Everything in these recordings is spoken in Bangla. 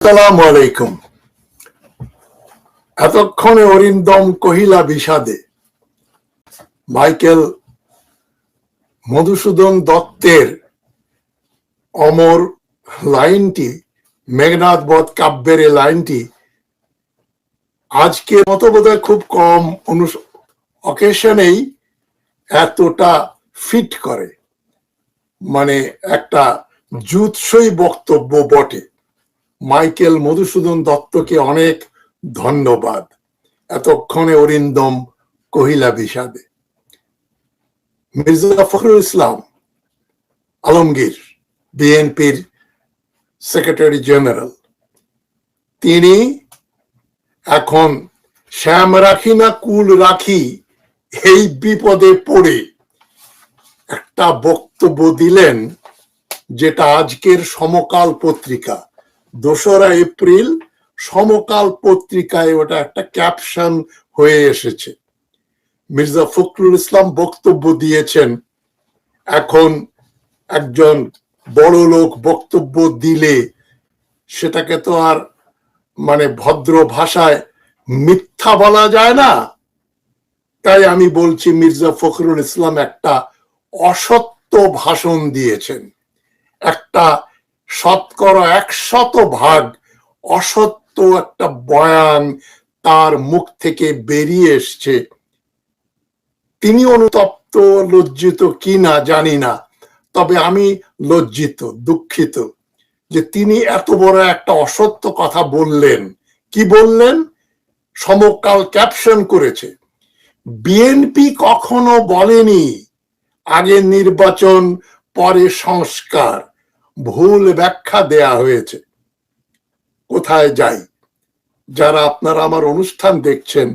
আসসালামু আলাইকুম এতক্ষণে অরিন্দম কহিলা বিষাদে, মাইকেল মধুসূদন দত্তের অমর লাইনটি মেঘনাথ বধ কাব্যের লাইনটি আজকে মতো বোধহয় খুব কম অকেশনেই এতটা ফিট করে। মানে একটা জুৎসই বক্তব্য বটে। মাইকেল মধুসূদন দত্তকে অনেক ধন্যবাদ। এতক্ষণে অরিন্দম কহিলা বিষাদে, মির্জা ফখরুল ইসলাম, আলমগীর, বিএনপির সেক্রেটারি জেনারেল, তিনি এখন শ্যাম রাখি না কুল রাখি, এই বিপদে পড়ে একটা বক্তব্য দিলেন, যেটা আজকের সমকাল পত্রিকা। দোসরা এপ্রিল সমকাল পত্রিকায় ওটা একটা ক্যাপশন হয়ে এসেছে। মির্জা ফখরুল ইসলাম বক্তব্য দিয়েছেন, এখন একজন বড় লোক বক্তব্য দিলে সেটাকে তো আর মানে ভদ্র ভাষায় মিথ্যা বলা যায় না। তাই আমি বলছি, মির্জা ফখরুল ইসলাম একটা অসত্য ভাষণ দিয়েছেন। একটা শতকরা একশত ভাগ অসত্য একটা বয়ান তার মুখ থেকে বেরিয়ে এসছে। তিনি অনুতপ্ত, লজ্জিত কি না জানি না, তবে আমি লজ্জিত, দুঃখিত যে তিনি এত বড় একটা অসত্য কথা বললেন। কি বললেন? সমকাল ক্যাপশন করেছে, বিএনপি কখনো বলেনি আগে নির্বাচন, পরে সংস্কার। ভুল ব্যাখ্যা দেয়া হয়েছে। কোথায় যাই? যারা আপনারা আমার অনুষ্ঠান দেখছেন,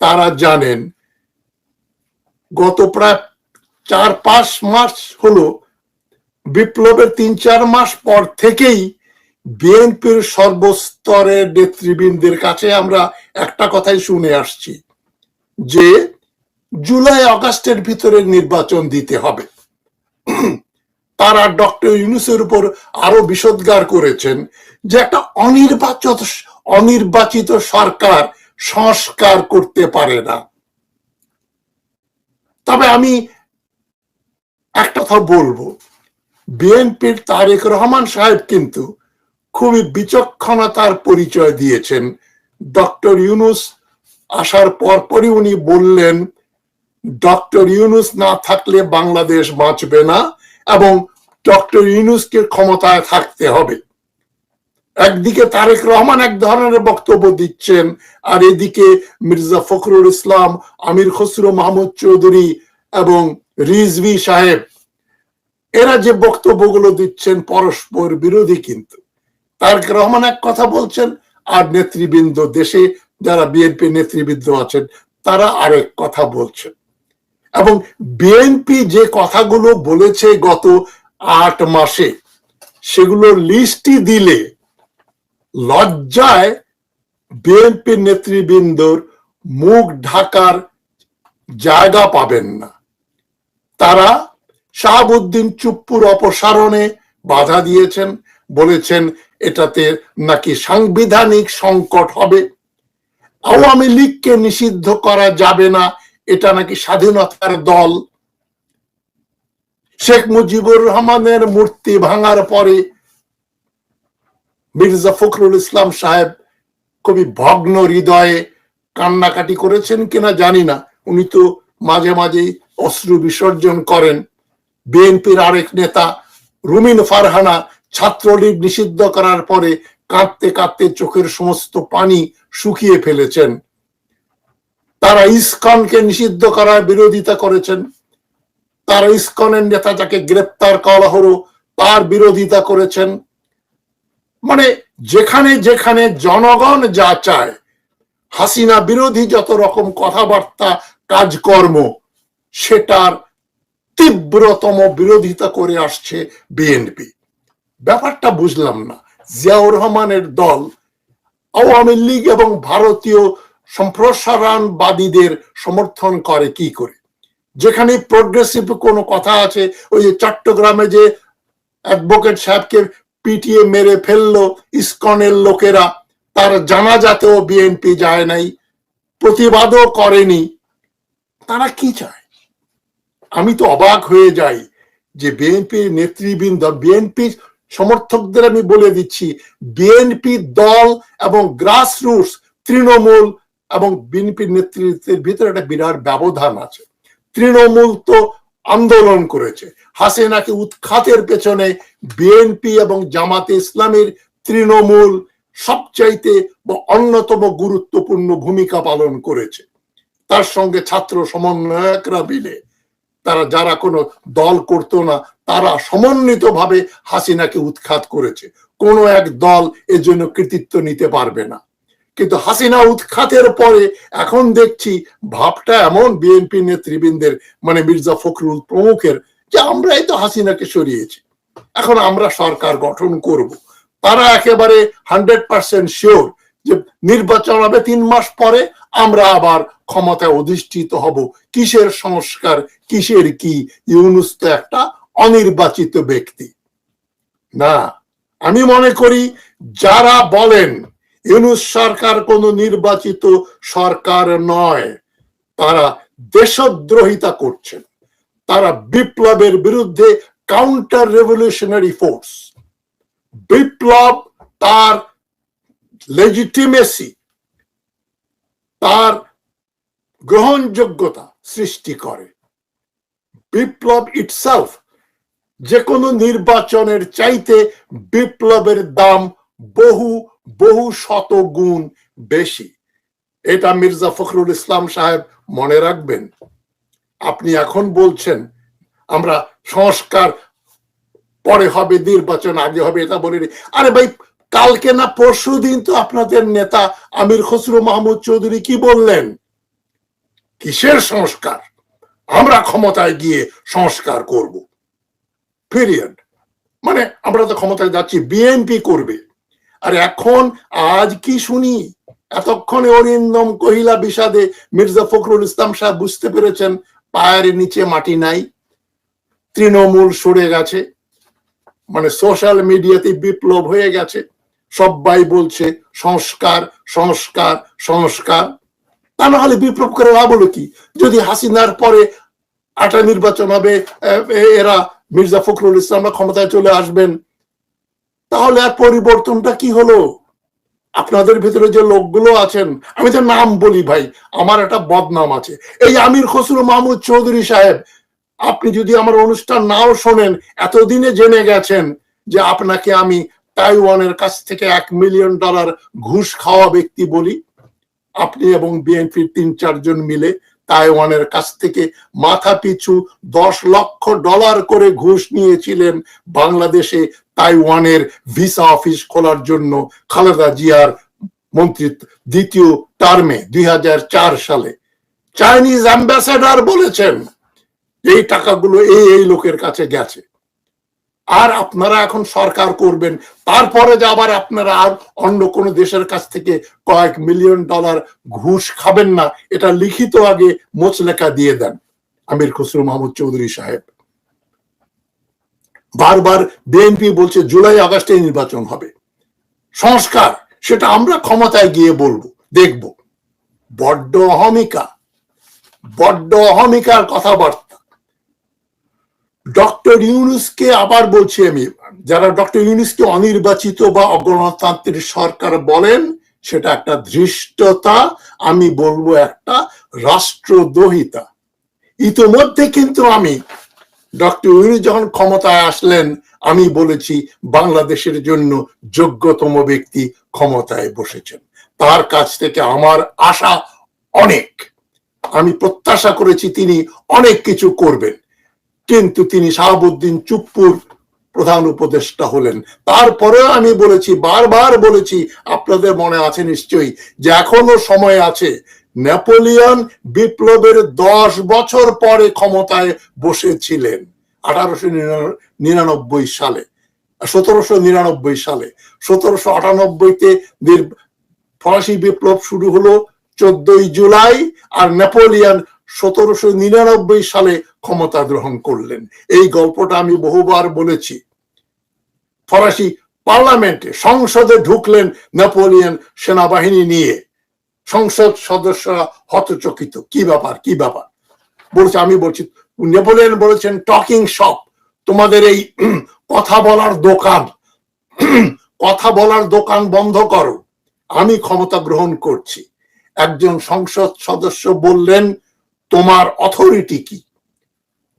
তারা জানেন, গত প্রায় চার পাঁচ মাস হলো, বিপ্লবের তিন চার মাস পর থেকেই বিএনপির সর্বস্তরের নেতৃবৃন্দের কাছে আমরা একটা কথাই শুনে আসছি, যে জুলাই অগাস্টের ভিতরে নির্বাচন দিতে হবে। তারা ডক্টর ইউনুসের উপর আরও বিষোদ্গার করেছেন যে একটা অনির্বাচিত অনির্বাচিত সরকার সংস্কার করতে পারে না। তবে আমি একটা কথা বলব। বিএনপির তারেক রহমান সাহেব কিন্তু খুবই বিচক্ষণতার পরিচয় দিয়েছেন। ডক্টর ইউনুস আসার পরপরই উনি বললেন, ডক্টর ইউনুস না থাকলে বাংলাদেশ বাঁচবে না। এবং ডক্টর ইউনুসকে ক্ষমতায় থাকতে হবে। একদিকে তারেক রহমান এক ধরনের বক্তব্য দিচ্ছেন, আর এদিকে মির্জা ফখরুল ইসলাম, আমির খসরু, মাহমুদ চৌধুরী এবং রিজভি সাহেব, এরা যে বক্তব্যগুলো দিচ্ছেন পরস্পর বিরোধী কিন্তু। তারেক রহমান এক কথা বলছেন, আর নেতৃবৃন্দ দেশে যারা বিএনপি নেতৃবৃন্দ আছেন, তারা আরেক কথা বলছেন। এবং বিএনপি যে কথাগুলো বলেছে গত আট মাসে সেগুলোর লিস্টই দিলে লজ্জায় বিএনপি নেতৃবৃন্দর মুখ ঢাকার জায়গা পাবেন না। তারা শাহাবুদ্দিন চুপ্পুর অপসারণে বাধা দিয়েছেন, বলেছেন এটাতে নাকি সাংবিধানিক সংকট হবে। আওয়ামী লীগকে নিষিদ্ধ করা যাবে না এটা নাকি স্বাধীনতার দল। শেখ মুজিবুর রহমানের মূর্তি ভাঙার পরে মির্জা ফখরুল ইসলাম সাহেব খুবই ভগ্ন হৃদয়ে কান্নাকাটি করেছেন কিনা জানি না। উনি তো মাঝে মাঝেই অশ্রু বিসর্জন করেন। বিএনপির আরেক নেতা রুমিন ফারহানা ছাত্রলীগ নিষিদ্ধ করার পরে কাঁদতে কাঁদতে চোখের সমস্ত পানি শুকিয়ে ফেলেছেন। তারা ইসকনকে নিষিদ্ধ করার বিরোধিতা করেছেন। তারা ইসকনের নেতা যাকে গ্রেপ্তার করা হলো, তার বিরোধিতা করেছেন। মানে যেখানে যেখানে জনগণ যা চায়, হাসিনা বিরোধী যত রকম কথাবার্তা, কাজকর্ম, সেটার তীব্রতম বিরোধিতা করে আসছে বিএনপি। ব্যাপারটা বুঝলাম না। জিয়াউর রহমানের দল আওয়ামী লীগ এবং ভারতীয় সম্প্রসারণবাদীদের সমর্থন করে কি করে? যেখানে প্রোগ্রেসিভ কোনো কথা আছে, ওই যে চট্টগ্রামে যে অ্যাডভোকেট সাহেবকে পিটিয়ে মেরে ফেলল ইসকনের লোকেরা, তার জানাজাতেও বিএনপি যায় নাই, প্রতিবাদও করেনি, তারা কি চায়? আমি তো অবাক হয়ে যাই যে বিএনপির নেতৃবৃন্দ বিএনপি সমর্থকদের আমি বলে দিচ্ছি বিএনপি দল এবং গ্রাসরুটস তৃণমূল এবং বিএনপির নেতৃত্বের ভিতরে একটা বিরাট ব্যবধান আছে। তৃণমূল তো আন্দোলন করেছে। হাসিনাকে উৎখাতের পেছনে বিএনপি এবং জামাতে ইসলামের তৃণমূল সবচাইতে অন্যতম গুরুত্বপূর্ণ ভূমিকা পালন করেছে। তার সঙ্গে ছাত্র সমন্বয়করা মিলে তারা যারা কোনো দল করতো না, তারা সমন্বিতভাবে হাসিনাকে উৎখাত করেছে। কোনো এক দল এর জন্য কৃতিত্ব নিতে পারবে না। কিন্তু হাসিনা উৎখাতের পরে এখন দেখছি ভাবটা এমন বিএনপি নেতৃবৃন্দের মানে মির্জা ফখরুল প্রমুখের, যে আমরাই তো হাসিনাকে সরিয়েছি। এখন আমরা সরকার গঠন করব। তারা একেবারে হান্ড্রেড পার্সেন্ট শিওর যে নির্বাচন হবে তিন মাস পরে, আমরা আবার ক্ষমতায় অধিষ্ঠিত হব। কিসের সংস্কার, কিসের কি? ইউনুস তো একটা অনির্বাচিত ব্যক্তি। না, আমি মনে করি যারা বলেন ইউনুস সরকার কোনো নির্বাচিত সরকার নয়। তারা দেশদ্রোহিতা করছেন। তারা বিপ্লবের বিরুদ্ধে কাউন্টার রেভলিউশনারি ফোর্স বিপ্লব তার লেজিটিমেসি তার গ্রহণযোগ্যতা সৃষ্টি করে। বিপ্লব ইটসেলফ যে কোনো নির্বাচনের চাইতে বিপ্লবের দাম বহু বহু শত গুণ বেশি। এটা মির্জা ফখরুল ইসলাম সাহেব মনে রাখবেন। আপনি এখন বলছেন, আমরা সংস্কার, পরে হবে, নির্বাচন, আগে হবে, এটা বলে আরে ভাই, কালকে না পরশু দিন তো আপনাদের নেতা আমির খসরু মাহমুদ চৌধুরী কি বললেন? কিসের সংস্কার? আমরা ক্ষমতায় গিয়ে সংস্কার করব। পিরিয়ড মানে আমরা তো ক্ষমতায় যাচ্ছি, বিএনপি করবে। আর এখন আজ কি শুনি? এতক্ষণে অরিন্দম কহিলা বিষাদে মির্জা ফখরুল ইসলাম সাহেব বুঝতে পেরেছেন পায়ের নিচে মাটি নাই, তৃণমূল সরে গেছে মানে সোশ্যাল মিডিয়াতে বিপ্লব হয়ে গেছে, সবাই বলছে সংস্কার সংস্কার সংস্কার। তা না হলে বিপ্লব করে লাভ হলো কি? যদি হাসিনার পরে আটা নির্বাচন হবে এরা মির্জা ফখরুল ইসলামরা ক্ষমতায় চলে আসবেন তাহলে আর পরিবর্তনটা কি হলো? আপনাদের ভিতরে যে লোকগুলো আছেন, আমি তো নাম বলি ভাই, আমার একটা বদনাম আছে। এই আমির খসরু মাহমুদ চৌধুরী সাহেব, আপনি যদি আমার অনুষ্ঠান নাও শোনেন, এতদিনে জেনে গেছেন যে আপনাকে আমি তাইওয়ানের কাছ থেকে এক মিলিয়ন ডলার ঘুষ খাওয়া ব্যক্তি বলি। আপনি এবং বিএনপির তিন চারজন মিলে তাইওয়ানের কাছ থেকে মাথা পিছু দশ লক্ষ ডলার করে ঘুষ নিয়েছিলেন বাংলাদেশে তাইওয়ানের ভিসা অফিস খোলার জন্য খালেদা জিয়ার মন্ত্রী দ্বিতীয় টার্মে দুই হাজার চার সালে। চাইনিজ অ্যাম্বাসেডার বলেছেন, এই টাকাগুলো এই এই লোকের কাছে গেছে। আর আপনারা এখন সরকার করবেন। তারপরে যে আবার আপনারা আর অন্য কোন দেশের কাছ থেকে কয়েক মিলিয়ন ডলার ঘুষ খাবেন না, এটা লিখিত আগে মোচলেখা দিয়ে দেন। আমির খসরু মাহমুদ চৌধুরী সাহেব। বারবার বিএনপি বলছে জুলাই আগস্টে নির্বাচন হবে। সংস্কার, সেটা আমরা ক্ষমতায় গিয়ে বলব, দেখব। বড্ড অহমিকা, বড্ড অহমিকার কথাবার্তা। ডক্টর ইউনুসকে আবার বলছি আমি, যারা ডক্টর ইউনুসকে অনির্বাচিত বা অগণতান্ত্রিক সরকার বলেন, সেটা একটা ধৃষ্টতা, আমি বলব একটা রাষ্ট্রদ্রোহিতা। ইতোমধ্যে কিন্তু আমি, ডক্টর ইউনুস যখন ক্ষমতায় আসলেন, আমি বলেছি বাংলাদেশের জন্য যোগ্যতম ব্যক্তি ক্ষমতায় বসেছেন। তার কাছ থেকে আমার আশা অনেক। আমি প্রত্যাশা করেছি তিনি অনেক কিছু করবেন। কিন্তু তিনি শাহাবুদ্দিন চুপ্পুর প্রধান উপদেষ্টা হলেন। তারপরেও আমি বলেছি, বারবার বলেছি, আপনাদের মনে আছে নিশ্চয়ই যে এখনও সময় আছে। নেপোলিয়ন বিপ্লবের দশ বছর পরে ক্ষমতায় বসেছিলেন, আঠারোশো নিরানব্বই সালে, সতেরোশো নিরানব্বই সালে। সতেরোশো আটানব্বইতে ফরাসি বিপ্লব শুরু হলো চোদ্দই জুলাই আর নেপোলিয়ন সতেরোশো নিরানব্বই সালে ক্ষমতা গ্রহণ করলেন। এই গল্পটা আমি বহুবার বলেছি। ফরাসি পার্লামেন্টে সংসদে ঢুকলেন নেপোলিয়ন সেনাবাহিনী নিয়ে। সংসদ সদস্যরা হতচকিত। কি ব্যাপার কি ব্যাপার? বলছে, আমি বলছি, নেপোলিয়ন বলেছেন টকিং শপ তোমাদের এই কথা বলার দোকান, কথা বলার দোকান বন্ধ করো। আমি ক্ষমতা গ্রহণ করছি। একজন সংসদ সদস্য বললেন তোমার অথরিটি কি?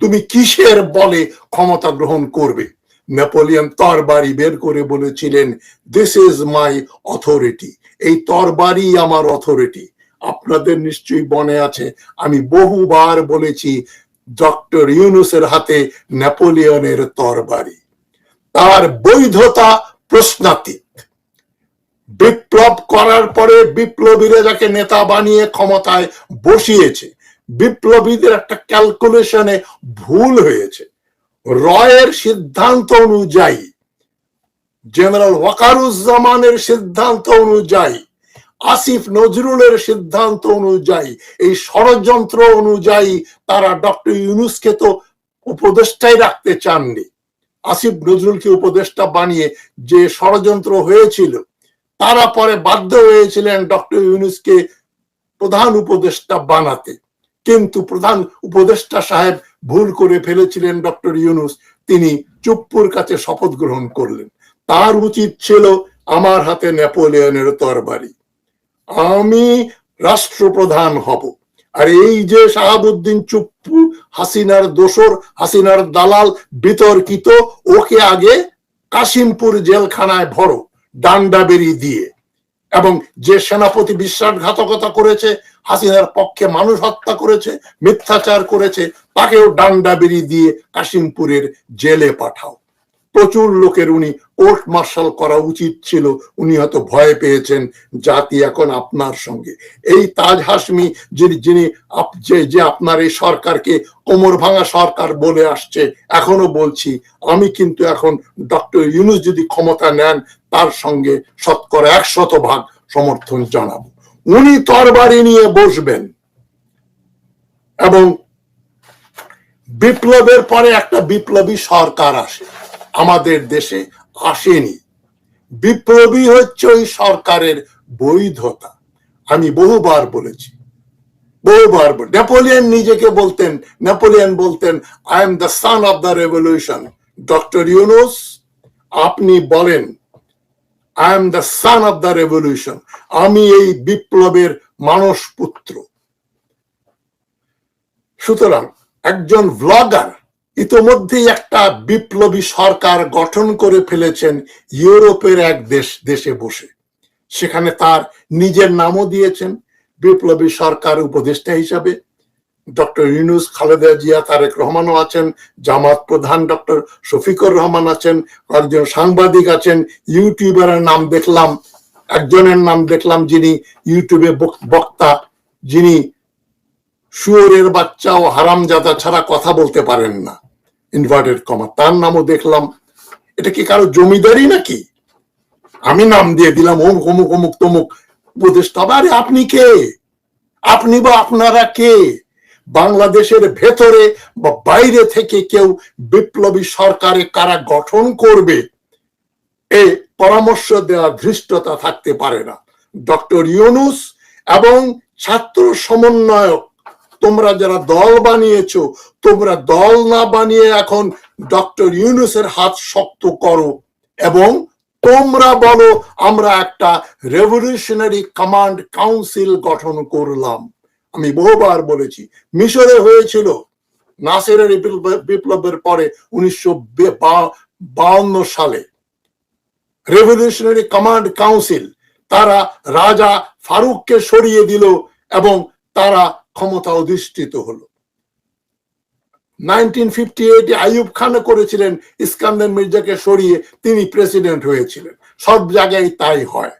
তুমি কিসের বলে ক্ষমতা গ্রহণ করবে? নেপোলিয়ন তরবারি বের করে বলেছিলেন দিস ইজ মাই অথরিটি এই তরবারি আমার অথরিটি আপনাদের নিশ্চয়ই মনে আছে, আমি বহুবার বলেছি, ডক্টর ইউনুসের হাতে নেপোলিয়নের তরবারি। তার বৈধতা প্রশ্নাতীত। বিপ্লব করার পরে বিপ্লবীরা যাকে নেতা বানিয়ে ক্ষমতায় বসিয়েছে বিপ্লবীদের একটা ক্যালকুলেশনে ভুল হয়েছে। রয়ের সিদ্ধান্ত অনুযায়ী, জেনারেল ওয়াকারুজ্জামানের সিদ্ধান্ত অনুযায়ী, আসিফ নজরুলের সিদ্ধান্ত অনুযায়ী, এই ষড়যন্ত্র অনুযায়ী তারা ডক্টর ইউনুসকে তো উপদেষ্টাই রাখতে চাননি। আসিফ নজরুলকে উপদেষ্টা বানিয়ে যে ষড়যন্ত্র হয়েছিল, তারা পরে বাধ্য হয়েছিলেন ডক্টর ইউনুসকে প্রধান উপদেষ্টা বানাতে। কিন্তু প্রধান উপদেষ্টা সাহেব ভুল করে ফেলেছিলেন ডক্টর ইউনুস। তিনি চুপ্পুর কাছে শপথ গ্রহণ করলেন। তার উচিত ছিল আমার হাতে নেপোলিয়নের তরবারি। আমি রাষ্ট্রপ্রধান হব। আর এই যে শাহাবুদ্দিন চুপ্পু, হাসিনার দোসর, হাসিনার দালাল বিতর্কিত, ওকে আগে কাশিমপুর জেলখানায় ভরো, ডান্ডা বেরি দিয়ে। এবং যে সেনাপতি বিশ্বাসঘাতকতা করেছে, হাসিনার পক্ষে মানুষ হত্যা করেছে, মিথ্যাচার করেছে, তাকেও ডান্ডা বেরিয়ে দিয়ে কাশিমপুরের জেলে পাঠাও। প্রচুর লোকের উনি কোর্ট মার্শাল করা উচিত ছিল। উনি হয়তো ভয় পেয়েছেন জাতি এখন আপনার সঙ্গে। এই তাজ হাসমি যিনি যিনি যে আপনার এই সরকারকে কোমর ভাঙা সরকার বলে আসছে, এখনও বলছি, আমি কিন্তু এখন ডক্টর ইউনুস যদি ক্ষমতা নেন, তার সঙ্গে শতকরা একশত ভাগ সমর্থন জানাব। উনি তরবারি নিয়ে বসবেন। এবং বিপ্লবের পরে একটা বিপ্লবী সরকার আসে। আমাদের দেশে আসেনি। বিপ্লবী হচ্ছে ওই সরকারের বৈধতা। আমি বহুবার বলেছি। বহুবার নেপোলিয়ন নিজেকে বলতেন, নেপোলিয়ন বলতেন I am the son of the revolution doctor Yunus, আপনি বলেন I am the son of the revolution আমি এই বিপ্লবের মানস পুত্র। সুতরাং একজন ব্লগার ইতোমধ্যেই একটা বিপ্লবী সরকার গঠন করে ফেলেছেন ইউরোপের এক দেশ, দেশে বসে। সেখানে তার নিজের নামও দিয়েছেন বিপ্লবী সরকার উপদেষ্টা হিসাবে। ডক্টর ইউনুস খালেদা জিয়া, তারেক রহমানও আছেন, জামাত প্রধান ডক্টর শফিকুর রহমান আছেন, কয়েকজন সাংবাদিক আছেন, ইউটিউবারের নাম দেখলাম, একজনের নাম দেখলাম যিনি ইউটিউবে বক্তা, যিনি শুয়োরের বাচ্চা ও হারামজাদা ছাড়া কথা বলতে পারেন না। ইনভার্টেড কমা তার নামও দেখলাম। এটা কি কারও জমিদারি নাকি? আমি নাম দিয়ে দিলাম, অমুক অমুক অমুক, তমুক। উপদেষ্টা আরে, আপনি কে? আপনি বা আপনারা কে? বাংলাদেশের ভেতরে বা বাইরে থেকে কেউ বিপ্লবী সরকারে কারা গঠন করবে, এ পরামর্শ দেওয়ার ধৃষ্টতা থাকতে পারে না। ডক্টর ইউনুস এবং ছাত্র সমন্বয়ক তোমরা যারা দল বানিয়েছো, তোমরা দল না বানিয়ে এখন ডক্টর ইউনুসের হাত শক্ত করো এবং তোমরা বলো, আমরা একটা রেভলিউশনারি কমান্ড কাউন্সিল গঠন করলাম। আমি বহুবার বলেছি, মিশরে হয়েছিল, নাসিরের বিপ্লবের পরে উনিশশো সালে। রেভলিউশনারি কমান্ড কাউন্সিল তারা রাজা ফারুককে সরিয়ে দিল এবং তারা ক্ষমতা অধিষ্ঠিত হলো। নাইনটিন খান করেছিলেন ইস্কান্দার মির্জাকে সরিয়ে, তিনি প্রেসিডেন্ট হয়েছিলেন। সব জায়গায় তাই হয়।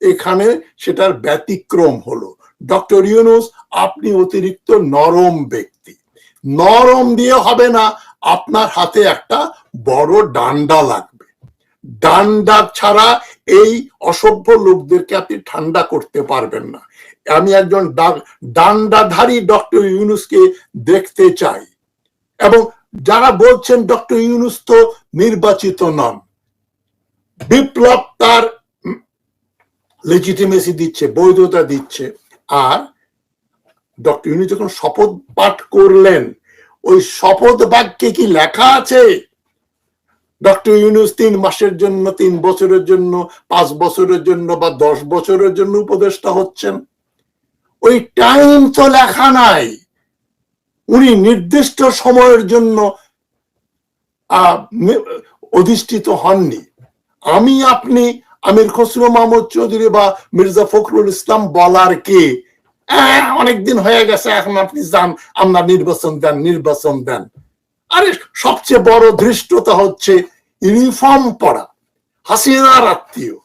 এখানে সেটার ব্যতিক্রম হলো। ডক্টর ইউনুস আপনি অতিরিক্ত নরম ব্যক্তি। নরম দিয়ে হবে না, আপনার হাতে একটা বড় ডান্ডা লাগবে। ডান্ডা ছাড়া এই অসভ্য লোকদেরকে আপনি ঠান্ডা করতে পারবেন না। আমি একজন ডান্ডাধারী ডক্টর ইউনুসকে দেখতে চাই। এবং যারা বলছেন ডক্টর ইউনুস তো নির্বাচিত নন, বিপ্লব তার লেজিটিমেসি দিচ্ছে, বৈধতা দিচ্ছে। আর ডক্টর ইউনি যখন শপথ পাঠ করলেন, ওই শপথ বাক্যে কি লেখা আছে? ডক্টর ইউনুস তিন মাসের জন্য, তিন বছরের জন্য, পাঁচ বছরের জন্য বা দশ বছরের জন্য উপদেষ্টা হচ্ছেন। ওই টাইম তো লেখা নাই। উনি নির্দিষ্ট সময়ের জন্য অধিষ্ঠিত হননি। আমি, আপনি, আমির খসরু মাহমুদ চৌধুরী বা মির্জা ফখরুল ইসলাম বলার কে? অনেকদিন হয়ে গেছে, এখন আপনি যান, আপনার নির্বাচন দেন নির্বাচন দেন। আরে, সবচেয়ে বড় ধৃষ্টতা হচ্ছে ইউনিফর্ম পরা, হাসিনার আত্মীয়,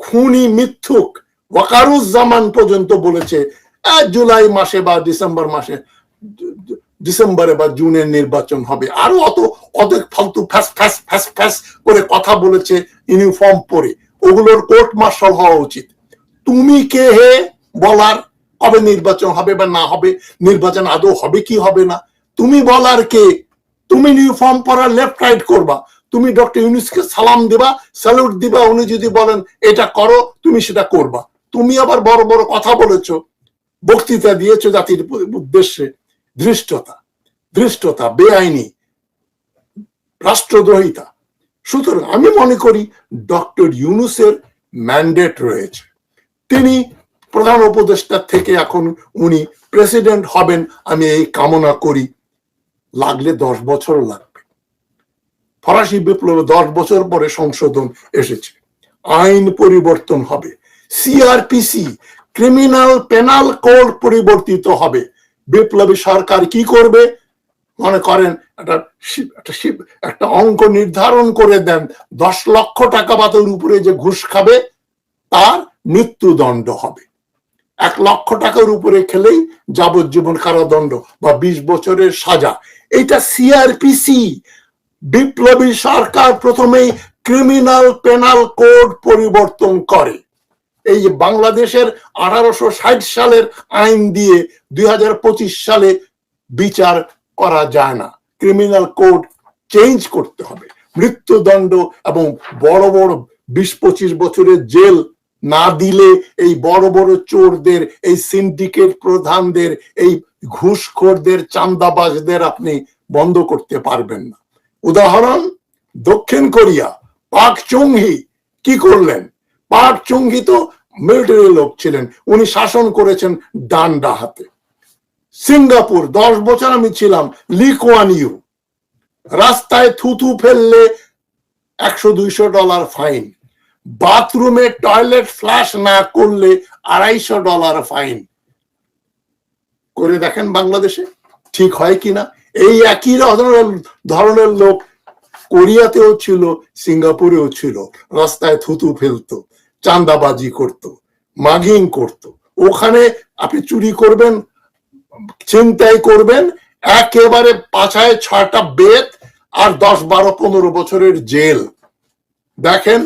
খুনি মিথ্যুক, ওয়াকারুজ্জামান পর্যন্ত বলেছে জুলাই মাসে বা ডিসেম্বর মাসে, ডিসেম্বরে বা জুনের নির্বাচন হবে। আরও অত অনেক ফালতু ফ্যাস ফ্যাস ফ্যাস ফ্যাস করে কথা বলেছে ইউনিফর্ম পরে। ওগুলোর কোর্ট মার্শাল হওয়া উচিত। তুমি কে হে বলার কবে নির্বাচন হবে বা না হবে, নির্বাচন আদৌ হবে কি হবে না? তুমি বলার কে? তুমি ইউনিফর্ম পরা লেফট রাইট করবা। তুমি ডক্টর ইউনুসকে সালাম দিবা স্যালুট দিবা, উনি যদি বলেন, এটা করো, তুমি সেটা করবা। তুমি আবার বড় বড় কথা বলেছ। বক্তৃতা দিয়েছ জাতির উদ্দেশ্যে ধৃষ্টতা ধৃষ্টতা, বেআইনি, রাষ্ট্রদ্রোহিতা। সুতরাং আমি মনে করি ডক্টর ইউনুসের ম্যান্ডেট রয়েছে। তিনি প্রধান উপদেষ্টা থেকে এখন উনি প্রেসিডেন্ট হবেন, আমি এই কামনা করি। লাগলে দশ বছর লাগবে। ফরাসি বিপ্লবে দশ বছর পরে সংশোধন এসেছে। আইন পরিবর্তন হবে। সিআরপিসি ক্রিমিনাল পেনাল কোড পরিবর্তিত হবে। বিপ্লবী সরকার কি করবে? মনে করেন, একটা একটা অঙ্ক নির্ধারণ করে দেন, দশ লক্ষ টাকা বাতের উপরে যে ঘুষ খাবে, তার মৃত্যুদণ্ড হবে। এক লক্ষ টাকার উপরে খেলেই যাবজ্জীবন কারাদণ্ড বা বিশ বছরের সাজা। এটা সিআরপিসি বিপ্লবী সরকার প্রথমেই ক্রিমিনাল পেনাল কোড পরিবর্তন করে। এই বাংলাদেশের আঠারোশো ষাট সালের আইন দিয়ে দুই হাজার পঁচিশ সালে বিচার করা যায় না। ক্রিমিনাল কোড চেঞ্জ করতে হবে। মৃত্যুদণ্ড এবং বড় বড় বিশ পঁচিশ বছরের জেল না দিলে এই বড় বড় চোরদের, এই সিন্ডিকেট প্রধানদের, এই ঘুষখোরদের চান্দাবাজদের আপনি বন্ধ করতে পারবেন না। উদাহরণ, দক্ষিণ কোরিয়া, পাক চুংহি কি করলেন? পাক চুংহি তো মিলিটারি লোক ছিলেন। উনি শাসন করেছেন ডান্ডা হাতে। সিঙ্গাপুর, দশ বছর আমি ছিলাম লিকোয়ান ইউ রাস্তায় থুথু ফেললে একশো দুইশো ডলার ফাইন। বাথরুমে টয়লেট ফ্লাশ না করলে আড়াইশো ডলার ফাইন। করে দেখেন বাংলাদেশে, ঠিক হয় কিনা এই একই ধরনের ধরনের লোক কোরিয়াতেও ছিল, সিঙ্গাপুরেও ছিল, রাস্তায় থুতু ফেলতো। চান্দাবাজি করত, মাগিং করত। ওখানে আপনি চুরি করবেন চিন্তাই করবেন, একেবারে পাছায় ছয়টা বেত আর দশ, বারো, পনেরো বছরের জেল। দেখেন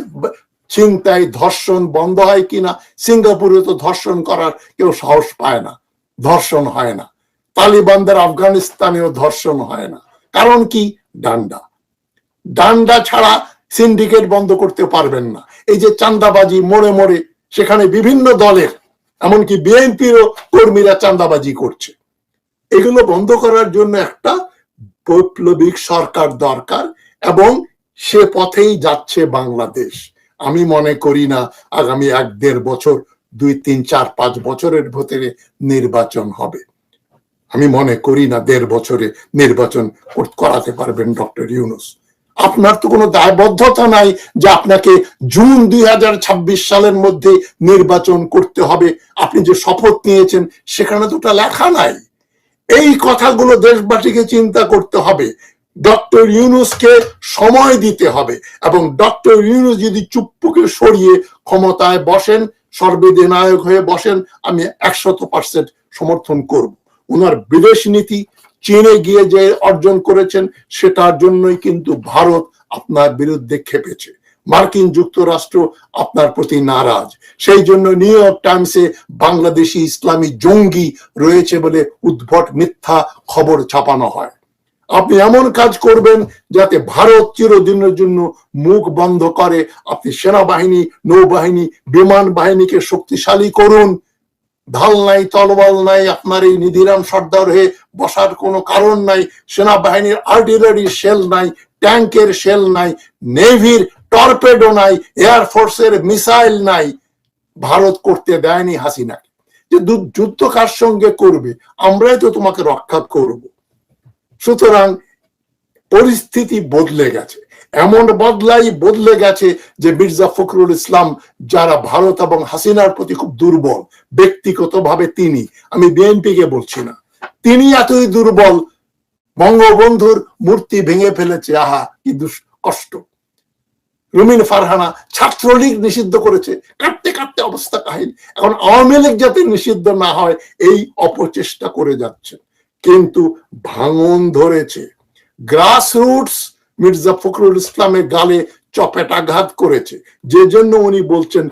চিন্তায় ধর্ষণ বন্ধ হয় কিনা? সিঙ্গাপুরে তো ধর্ষণ করার কেউ সাহস পায় না, ধর্ষণ হয় না। তালিবানদের আফগানিস্তানেও ধর্ষণ হয় না। কারণ কি? ডান্ডা। ডান্ডা ছাড়া সিন্ডিকেট বন্ধ করতে পারবেন না। এই যে চান্দাবাজি মোড়ে মোড়ে, সেখানে বিভিন্ন দলের, এমনকি বিএনপিরও কর্মীরা চান্দাবাজি করছে। এগুলো বন্ধ করার জন্য একটা বৈপ্লবিক সরকার দরকার এবং সে পথেই যাচ্ছে বাংলাদেশ। আমি মনে করি না আগামী এক দেড় বছর, দুই, তিন, চার, পাঁচ বছরের ভেতরে নির্বাচন হবে। আমি মনে করি না দেড় বছরে নির্বাচন করাতে পারবেন ডক্টর ইউনুস। আপনার তো কোনো দায়বদ্ধতা নাই যে আপনাকে জুন দুই হাজার ছাব্বিশ সালের মধ্যে নির্বাচন করতে হবে। আপনি যে শপথ নিয়েছেন, সেখানে তো লেখা নাই। এই কথাগুলো দেশবাসীকে চিন্তা করতে হবে। ডক্টর ইউনুসকে সময় দিতে হবে এবং ডক্টর ইউনুস যদি চুপ্পুকে সরিয়ে ক্ষমতায় বসেন সর্বদিনায়ক হয়ে বসেন, আমি একশত পার্সেন্ট সমর্থন করব। উনার বিদেশ নীতি চীনে গিয়ে যে অর্জন করেছেন, সেটার জন্যই কিন্তু ভারত আপনার বিরুদ্ধে খেপেছে। মার্কিন যুক্তরাষ্ট্র আপনার প্রতি নারাজ। সেই জন্য নিউ ইয়র্ক টাইমসে বাংলাদেশি ইসলামী জঙ্গি রয়েছে বলে উদ্ভট মিথ্যা খবর ছাপানো হয়। আপনি এমন কাজ করবেন যাতে ভারত চিরদিনের জন্য মুখ বন্ধ করে। আপনি সেনাবাহিনী, নৌবাহিনী, বিমান বাহিনীকে শক্তিশালী করুন। ঢাল নাই, তলবল নাই, আপনার এই নিধিরাম সর্দার হয়ে বসার কোনো কারণ নাই, সেনাবাহিনীর আর্টিলারি শেল নাই ট্যাঙ্কের শেল নাই নেভির টর্পেডো নাই এয়ারফোর্সের মিসাইল নাই, ভারত করতে দেয়নি হাসিনাকে। যে যুদ্ধ কার সঙ্গে করবে? আমরাই তো তোমাকে রক্ষা করব। সুতরাং পরিস্থিতি বদলে গেছে। এমন বদলাই বদলে গেছে যে মির্জা ফখরুল ইসলাম, যারা ভারত এবং হাসিনার প্রতি খুব দুর্বল, ব্যক্তিগতভাবে তিনি, আমি বিএনপিকে বলছি না, তিনি এতই দুর্বল, বঙ্গবন্ধুর মূর্তি ভেঙে ফেলেছে, আহা, কি কষ্ট রুমিন ফারহানা ছাত্রলীগ নিষিদ্ধ করেছে কাটতে কাটতে অবস্থা কাহিনী। এখন আওয়ামী লীগ যাতে নিষিদ্ধ না হয়, এই অপচেষ্টা করে যাচ্ছে। কিন্তু ভাঙন ধরেছে। গ্রাস রুটস মির্জা ফখরুল ইসলামের গালে চপেটাঘাত করেছে। যে জন্য উনি বলছেন,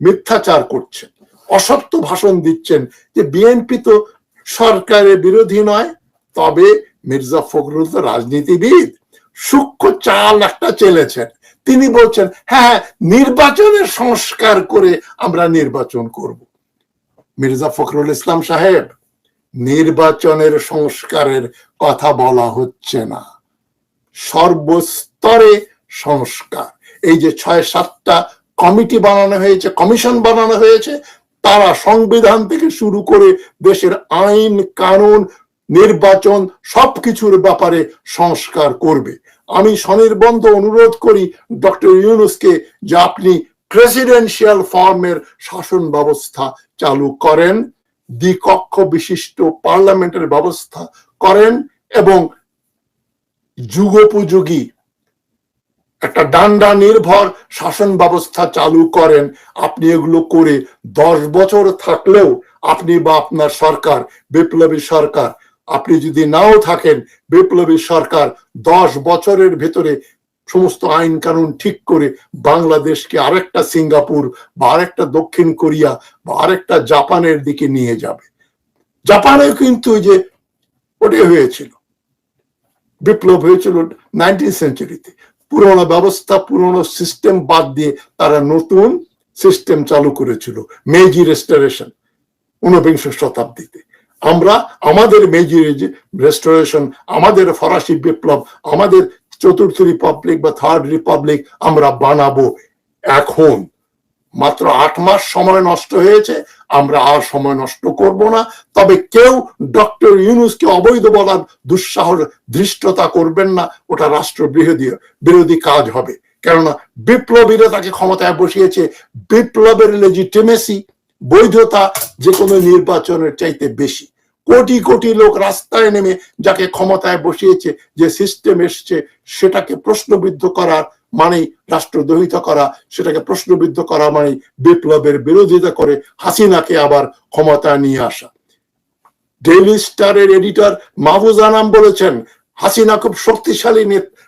মিথ্যাচার করছেন। অসত্য ভাষণ দিচ্ছেন যে বিএনপি তো সরকারের বিরোধী নয়, তবে মির্জা ফখরুল তো রাজনীতিবিদ। সূক্ষ্ম চাল একটা চেলেছেন। তিনি বলছেন হ্যাঁ হ্যাঁ নির্বাচনের সংস্কার করে আমরা নির্বাচন করব। মির্জা ফখরুল ইসলাম সাহেব, নির্বাচনের সংস্কারের কথা বলা হচ্ছে না। সর্বস্তরে সংস্কার। এই যে ছয়, সাতটা কমিটি বানানো হয়েছে, কমিশন বানানো হয়েছে, তারা সংবিধান থেকে শুরু করে দেশের আইন, কানুন, নির্বাচন সবকিছুর ব্যাপারে সংস্কার করবে। আমি স্বনির্বন্ধ অনুরোধ করি ডক্টর ইউনুসকে যে আপনি প্রেসিডেন্সিয়াল ফর্মের শাসন ব্যবস্থা চালু করেন দ্বিকক্ষ বিশিষ্ট পার্লামেন্টের ব্যবস্থা করেন এবং যুগোপযোগী। একটা ডান্ডা নির্ভর শাসন ব্যবস্থা চালু করেন। আপনি এগুলো করে দশ বছর থাকলেও আপনি বা আপনার সরকার, বিপ্লবী সরকার, আপনি যদি নাও থাকেন, বিপ্লবী সরকার দশ বছরের ভেতরে সমস্ত আইন কানুন ঠিক করে বাংলাদেশকে আরেকটা সিঙ্গাপুর বা আরেকটা দক্ষিণ কোরিয়া বা আরেকটা জাপানের দিকে নিয়ে যাবে। জাপানে কিন্তু যে ওটাই হয়েছিল। বিপ্লব হয়েছিল নাইনটিন সেঞ্চুরিতে পুরোনো ব্যবস্থা, পুরোনো সিস্টেম বাদ দিয়ে তারা নতুন সিস্টেম চালু করেছিল মেজি রেস্টোরেশন ঊনবিংশ শতাব্দীতে। আমরা, আমাদের মেজি রেস্টোরেশন আমাদের ফরাসি বিপ্লব, আমাদের চতুর্থ রিপাবলিক বা থার্ড রিপাবলিক আমরা বানাবো এখন। মাত্র আট মাস সময় নষ্ট হয়েছে, আমরা আর সময় নষ্ট করব না। তবে কেউ ডক্টর ইউনুসকে অবৈধ বলার দুঃসাহস, ধৃষ্টতা করবেন না, ওটা রাষ্ট্র বিরোধী বিরোধী কাজ হবে। কেননা বিপ্লবীরা তাকে ক্ষমতায় বসিয়েছে, বিপ্লবের লেজিটিমেসি বৈধতা যে কোনো নির্বাচনের চাইতে বেশি। কোটি কোটি লোক রাস্তায় নেমে যাকে ক্ষমতায় বসিয়েছে, যে সিস্টেম এসছে, সেটাকে প্রশ্নবিদ্ধ করার মানেই রাষ্ট্রদ্রোহিত করা, সেটাকে প্রশ্নবিদ্ধ করা মানে বিপ্লবের বিরোধিতা করে হাসিনাকে আবার ক্ষমতায় নিয়ে আসা। ডেইলি স্টারের এডিটর মাহফুজ আনাম বলেছেন, হাসিনা খুব শক্তিশালী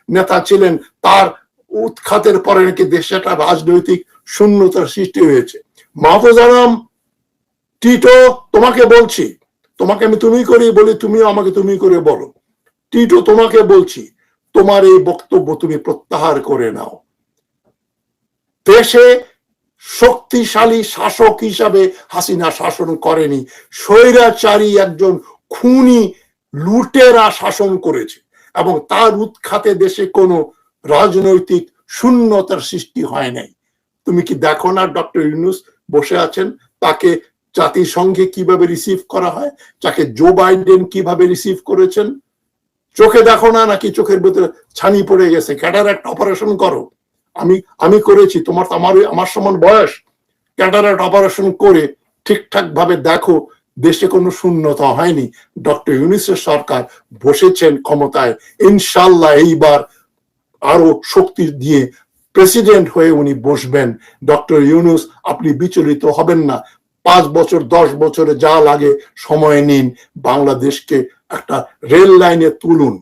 নেতা ছিলেন, তার উৎখাতের পরে নাকি দেশে একটা রাজনৈতিক শূন্যতার সৃষ্টি হয়েছে। মাহফুজ আনাম, টিটো, তোমাকে বলছি, তোমাকে আমি তুমি করে বলি, তুমিও আমাকে তুমি করে বলো। টিটো, তোমাকে বলছি তোমার এই বক্তব্য তুমি প্রত্যাহার করে নাও। দেশে শক্তিশালী শাসক হিসাবে হাসিনা শাসন করেনি। স্বৈরাচারী একজন খুনি লুটেরা শাসন করেছে এবং তার উৎখাতে দেশে কোনো রাজনৈতিক শূন্যতার সৃষ্টি হয় নাই। তুমি কি দেখো না ডক্টর ইউনুস বসে আছেন? তাকে জাতিসংঘে কীভাবে রিসিভ করা হয়? তাকে জো বাইডেন কীভাবে রিসিভ করেছেন? চোখে দেখো না, নাকি চোখের ভিতরে ছানি পড়ে গেছে? ক্যাটারাক্ট অপারেশন করো। আমি আমি করেছি, তোমার তো আমার আমার সমান বয়স। ক্যাটারাক্ট অপারেশন করে ঠিকঠাক ভাবে দেখো, দেশে কোনো শূন্যতা হয়নি। ডক্টর ইউনিসের সরকার বসেছেন ক্ষমতায়। ইনশাল্লাহ এইবার আরও শক্তি দিয়ে প্রেসিডেন্ট হয়ে উনি বসবেন। ডক্টর ইউনুস আপনি বিচলিত হবেন না। পাঁচ বছর, দশ বছরে যা লাগে সময় নিন, বাংলাদেশকে একটা রেল লাইনে তুলুন।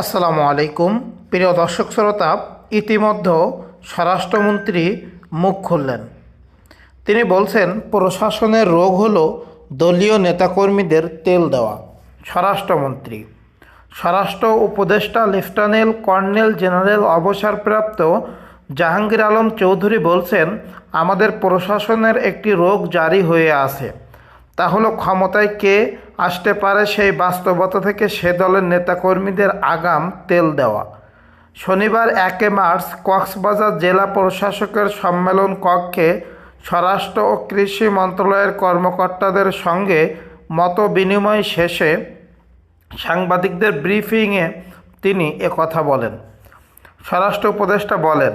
আসসালামু আলাইকুম। প্রিয় দর্শক শ্রোতা, ইতিমধ্যে স্বরাষ্ট্রমন্ত্রী মুখ খুললেন। তিনি বলছেন, প্রশাসনের রোগ হলো দলীয় নেতাকর্মীদের তেল দেওয়া। স্বরাষ্ট্রমন্ত্রী, স্বরাষ্ট্র উপদেষ্টা লেফটেন্যান্ট কর্নেল জেনারেল অবসরপ্রাপ্ত জাহাঙ্গীর আলম চৌধুরী বলছেন, আমাদের প্রশাসনের একটি রোগ জারি হয়ে আছে। তা হলো ক্ষমতায় কে আসতে পারে সেই বাস্তবতা থেকে সে দলের নেতাকর্মীদের আগাম তেল দেওয়া। শনিবার একে মার্চ কক্সবাজার জেলা প্রশাসকের সম্মেলন কক্ষে স্বরাষ্ট্র ও কৃষি মন্ত্রণালয়ের কর্মকর্তাদের সঙ্গে মত বিনিময় শেষে সাংবাদিকদের ব্রিফিংয়ে তিনি কথা বলেন। স্বরাষ্ট্র উপদেষ্টা বলেন